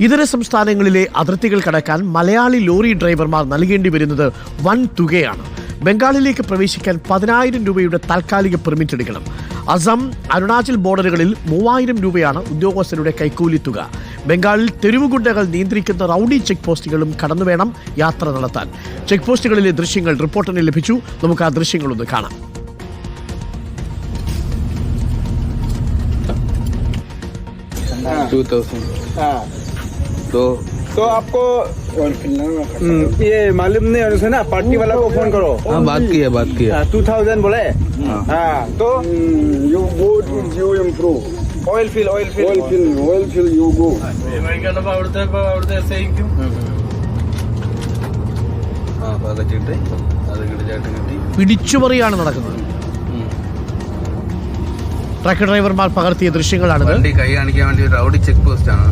ഇതര സംസ്ഥാനങ്ങളിലെ അതിർത്തികൾ കടക്കാൻ മലയാളി ലോറി ഡ്രൈവർമാർ നൽകേണ്ടി വരുന്നത് വൻ തുകയാണ്. ബംഗാളിലേക്ക് പ്രവേശിക്കാൻ പതിനായിരം രൂപയുടെ താൽക്കാലിക പെർമിറ്റ് എടുക്കണം. അസം അരുണാചൽ ബോർഡറുകളിൽ മൂവായിരം രൂപയാണ് ഉദ്യോഗസ്ഥരുടെ കൈക്കൂലി തുക. ബംഗാളിൽ തെരുവുകുണ്ടകൾ നിയന്ത്രിക്കുന്ന റൌഡി ചെക്ക് പോസ്റ്റുകളും കടന്നു വേണം യാത്ര നടത്താൻ. ചെക്ക് പോസ്റ്റുകളിലെ ദൃശ്യങ്ങൾ റിപ്പോർട്ടിന് ലഭിച്ചു. നമുക്ക് ആ ദൃശ്യങ്ങളൊന്ന് കാണാം. 2000 തൗസൻഡ് तो तो आपको हम्म, ये मालूम नहीं है ना पार्टी वाला को फोन करो हाँ बात किया बात किया टू थाउजेंड बोले हाँ। हाँ तो you go to you improve. Oil fill oil fill Oil fill, oil fill, you go. ആ അപ്പൊ അതൊക്കെ ഇട്ട് അതൊക്കെ ഇട്ട് ചേട്ടൻ കിട്ടി പിടിച്ചുപറിയാണ് നടക്കുന്നത് ട്രക്ക് ഡ്രൈവർമാർ പകർത്തിയ ദൃശ്യങ്ങളാണിത് വണ്ടി കൈ കാണിക്കാൻ വേണ്ടി ഒരു റൗഡി ചെക്ക് പോസ്റ്റ് ആണ്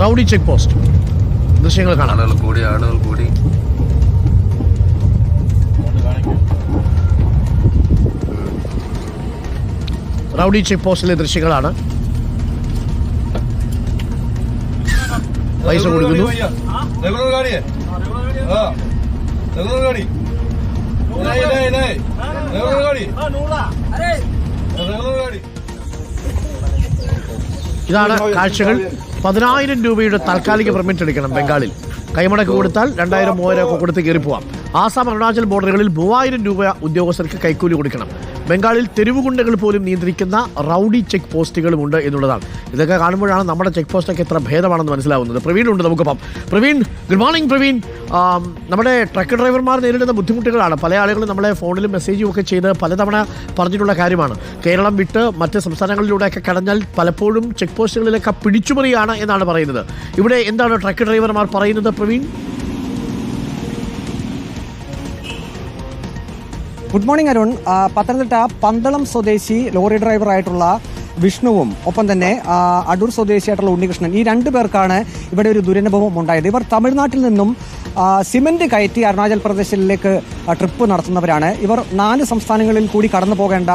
റൗഡി ചെക്ക് പോസ്റ്റ്. ദൃശ്യങ്ങൾ കാണാം. ആളുകൾ കൂടി ആളുകൾ കൂടി. റൗഡി ചെക്ക് പോസ്റ്റിലെ ദൃശ്യങ്ങളാണ്. പൈസ കൊടുക്കുന്നു. ഇതാണ് കാഴ്ചകൾ. പതിനായിരം രൂപയുടെ താൽക്കാലിക പെർമിറ്റ് എടുക്കണം ബംഗാളിൽ. കൈമടക്ക് കൊടുത്താൽ രണ്ടായിരം മൂവായിരം ഒക്കെ കൊടുത്ത് കയറി പോവാം ആസാം അരുണാചൽ ബോർഡറുകളിൽ മൂവായിരം രൂപ ഉദ്യോഗസ്ഥർക്ക് കൈക്കൂലി കൊടുക്കണം. ബംഗാളിൽ തെരുവുകുണ്ടകൾ പോലും നിയന്ത്രിക്കുന്ന റൌഡി ചെക്ക് പോസ്റ്റുകളുമുണ്ട് എന്നുള്ളതാണ്. ഇതൊക്കെ കാണുമ്പോഴാണ് നമ്മുടെ ചെക്ക് പോസ്റ്റൊക്കെ എത്ര ഭേദമാണെന്ന് മനസ്സിലാവുന്നത്. പ്രവീൺ ഉണ്ട് നമുക്കൊപ്പം. Praveen good morning Praveen. നമ്മുടെ ട്രക്ക് ഡ്രൈവർമാർ നേരിടുന്ന ബുദ്ധിമുട്ടുകളാണ്. പല ആളുകളും നമ്മളെ ഫോണിലും മെസ്സേജും ഒക്കെ ചെയ്ത് പലതവണ പറഞ്ഞിട്ടുള്ള കാര്യമാണ്. കേരളം വിട്ട് മറ്റ് സംസ്ഥാനങ്ങളിലൂടെയൊക്കെ കടഞ്ഞാൽ പലപ്പോഴും ചെക്ക് പോസ്റ്റുകളിലൊക്കെ പിടിച്ചുമറിയാണ് എന്നാണ് പറയുന്നത്. ഇവിടെ എന്താണ് ട്രക്ക് ഡ്രൈവർമാർ പറയുന്നത് പ്രവീൺ? ഗുഡ് മോർണിംഗ് അരുൺ പത്തനംതിട്ട പന്തളം സ്വദേശി ലോറി ഡ്രൈവറായിട്ടുള്ള വിഷ്ണുവും ഒപ്പം തന്നെ അടൂർ സ്വദേശിയായിട്ടുള്ള ഉണ്ണികൃഷ്ണൻ. ഈ രണ്ടു പേർക്കാണ് ഇവിടെ ഒരു ദുരനുഭവം ഉണ്ടായത്. ഇവർ തമിഴ്നാട്ടിൽ നിന്നും സിമെന്റ് കയറ്റി അരുണാചൽ പ്രദേശിലേക്ക് ട്രിപ്പ് നടത്തുന്നവരാണ്. ഇവർ നാല് സംസ്ഥാനങ്ങളിൽ കൂടി കടന്നു പോകേണ്ട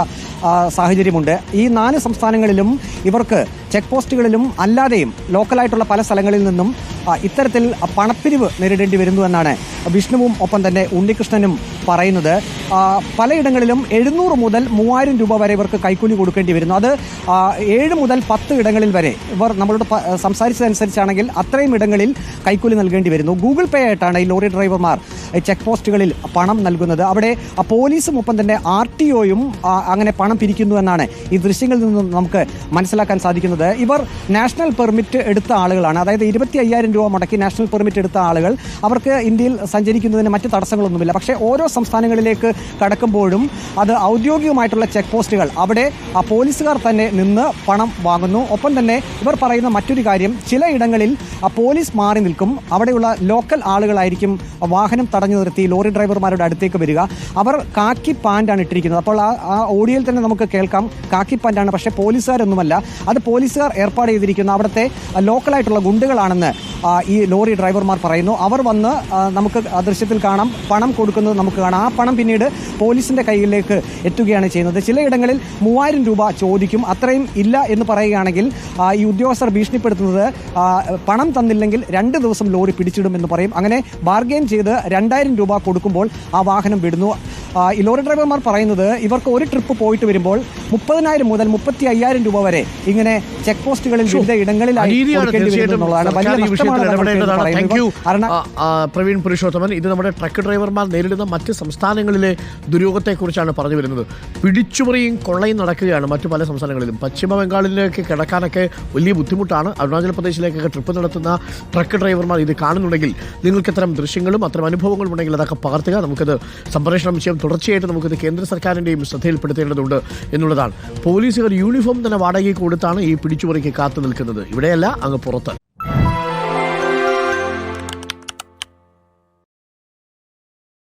സാഹചര്യമുണ്ട്. ഈ നാല് സംസ്ഥാനങ്ങളിലും ഇവർക്ക് ചെക്ക് പോസ്റ്റുകളിലും അല്ലാതെയും ലോക്കലായിട്ടുള്ള പല സ്ഥലങ്ങളിൽ നിന്നും ഇത്തരത്തിൽ പണപ്പിരിവ് നേരിടേണ്ടി വരുന്നു എന്നാണ് വിഷ്ണുവും ഒപ്പം തന്നെ ഉണ്ണികൃഷ്ണനും പറയുന്നത്. പലയിടങ്ങളിലും എഴുന്നൂറ് മുതൽ മൂവായിരം രൂപ വരെ ഇവർക്ക് കൈക്കൂലി കൊടുക്കേണ്ടി വരുന്നു. അത് ഏഴ് മുതൽ പത്ത് ഇടങ്ങളിൽ വരെ ഇവർ നമ്മളോട് സംസാരിച്ചതനുസരിച്ചാണെങ്കിൽ അത്രയും ഇടങ്ങളിൽ കൈക്കൂലി നൽകേണ്ടി വരുന്നു. ഗൂഗിൾ പേ ആയിട്ടാണ് ഈ ലോറി ഡ്രൈവർമാർ ചെക്ക് പോസ്റ്റുകളിൽ പണം നൽകുന്നത്. അവിടെ പോലീസും ഒപ്പം തന്നെ ആർ ടി ഒയും അങ്ങനെ പണം പിരിക്കുന്നു എന്നാണ് ഈ ദൃശ്യങ്ങളിൽ നിന്നും നമുക്ക് മനസ്സിലാക്കാൻ സാധിക്കുന്നത്. ഇവർ നാഷണൽ പെർമിറ്റ് എടുത്ത ആളുകളാണ്. അതായത് ഇരുപത്തി അയ്യായിരം രൂപ മുടക്കി നാഷണൽ പെർമിറ്റ് എടുത്ത ആളുകൾ അവർക്ക് ഇന്ത്യയിൽ സഞ്ചരിക്കുന്നതിന് മറ്റ് തടസ്സങ്ങളൊന്നുമില്ല. പക്ഷേ ഓരോ സംസ്ഥാനങ്ങളിലേക്ക് കടക്കുമ്പോഴും അത് ഔദ്യോഗികമായിട്ടുള്ള ചെക്ക് പോസ്റ്റുകൾ. അവിടെ ആ പോലീസുകാർ തന്നെ നിന്ന് പണം വാങ്ങുന്നു. ഒപ്പം തന്നെ ഇവർ പറയുന്ന മറ്റൊരു കാര്യം ചിലയിടങ്ങളിൽ ആ പോലീസ് മാറി നിൽക്കും. അവിടെയുള്ള ലോക്കൽ ആളുകളായിരിക്കും വാഹനം തടഞ്ഞു നിർത്തി ലോറി ഡ്രൈവർമാരുടെ അടുത്തേക്ക് വരിക. അവർ കാക്കി പാന്റാണ് ഇട്ടിരിക്കുന്നത്. അപ്പോൾ ആ ആ ഓഡിയോയിൽ തന്നെ നമുക്ക് കേൾക്കാം. കാക്കി പാന്റാണ് പക്ഷേ പോലീസുകാരൊന്നുമല്ല. അത് പോലീസുകാർ ഏർപ്പാട് ചെയ്തിരിക്കുന്ന. അവിടുത്തെ ലോക്കലായിട്ടുള്ള ഗുണ്ടുകളാണെന്ന് ഈ ലോറി ഡ്രൈവർമാർ പറയുന്നു. അവർ വന്ന് നമുക്ക് ദൃശ്യത്തിൽ കാണാം. പണം കൊടുക്കുന്നത് നമുക്ക് കാണാം. ആ പണം പിന്നീട് പോലീസിന്റെ കയ്യിലേക്ക് എത്തുകയാണ് ചെയ്യുന്നത്. ചിലയിടങ്ങളിൽ മൂവായിരം രൂപ ചോദിക്കും. അത്രയും ഇല്ല എന്ന് പറയുകയാണെങ്കിൽ ഈ ഉദ്യോഗസ്ഥർ ഭീഷണിപ്പെടുത്തുന്നത് പണം തന്നില്ലെങ്കിൽ രണ്ട് ദിവസം ലോറി പിടിച്ചിടും എന്ന് പറയും. അങ്ങനെ ബാർഗെയിൻ ചെയ്ത് രണ്ടായിരം രൂപ കൊടുക്കുമ്പോൾ ആ വാഹനം വിടുന്നു. ഈ ലോറി ഡ്രൈവർമാർ പറയുന്നത് ഇവർക്ക് ഒരു ട്രിപ്പ് പോയിട്ട് വരുമ്പോൾ മുപ്പതിനായിരം മുതൽ മുപ്പത്തി അയ്യായിരം രൂപ വരെ ഇങ്ങനെ ചെക്ക് പോസ്റ്റുകളിൽ വിവിധ ഇടങ്ങളിലായി കൊടുക്കേണ്ടി വരുന്നു എന്നുള്ളതാണ്. വലിയ വിഷയത്തിൽ ഇടപെടേണ്ടതാണ്. താങ്ക് യു പ്രവീൺ പുരുഷോത്തമൻ ഇത് നമ്മുടെ ട്രക്ക് ഡ്രൈവർമാർ നേരിടുന്ന മറ്റ് സംസ്ഥാനങ്ങളിലെ ദുരൂഹത്തെക്കുറിച്ചാണ് പറഞ്ഞു വരുന്നത്. പിടിച്ചുപറിയും കൊള്ളയും നടക്കുകയാണ് മറ്റു പല സംസ്ഥാനങ്ങളിലും. പശ്ചിമ ബംഗാളിലേക്ക് കിടക്കാനൊക്കെ വലിയ ബുദ്ധിമുട്ടാണ്. അരുണാചൽ പ്രദേശിലേക്കൊക്കെ ട്രിപ്പ് നടത്തുന്ന ട്രക്ക് ഡ്രൈവർമാർ ഇത് കാണുന്നുണ്ടെങ്കിൽ നിങ്ങൾക്ക് ഇത്തരം ദൃശ്യങ്ങളും അത്തരം അനുഭവങ്ങളും ഉണ്ടെങ്കിൽ അതൊക്കെ പകർത്തുക. നമുക്കത് സംപ്രേഷണം വിഷയം തുടർച്ചയായിട്ട് നമുക്കിത് കേന്ദ്ര സർക്കാരിന്റെയും ശ്രദ്ധയിൽപ്പെടുത്തേണ്ടതുണ്ട് എന്നുള്ളതാണ്. പോലീസുകാർ യൂണിഫോം തന്നെ വാടകയ്ക്ക് കൊടുത്താണ് ഈ പിടിച്ചുപറിക്ക് കാത്തു നിൽക്കുന്നത്. ഇവിടെയല്ല അങ്ങ് പുറത്ത്.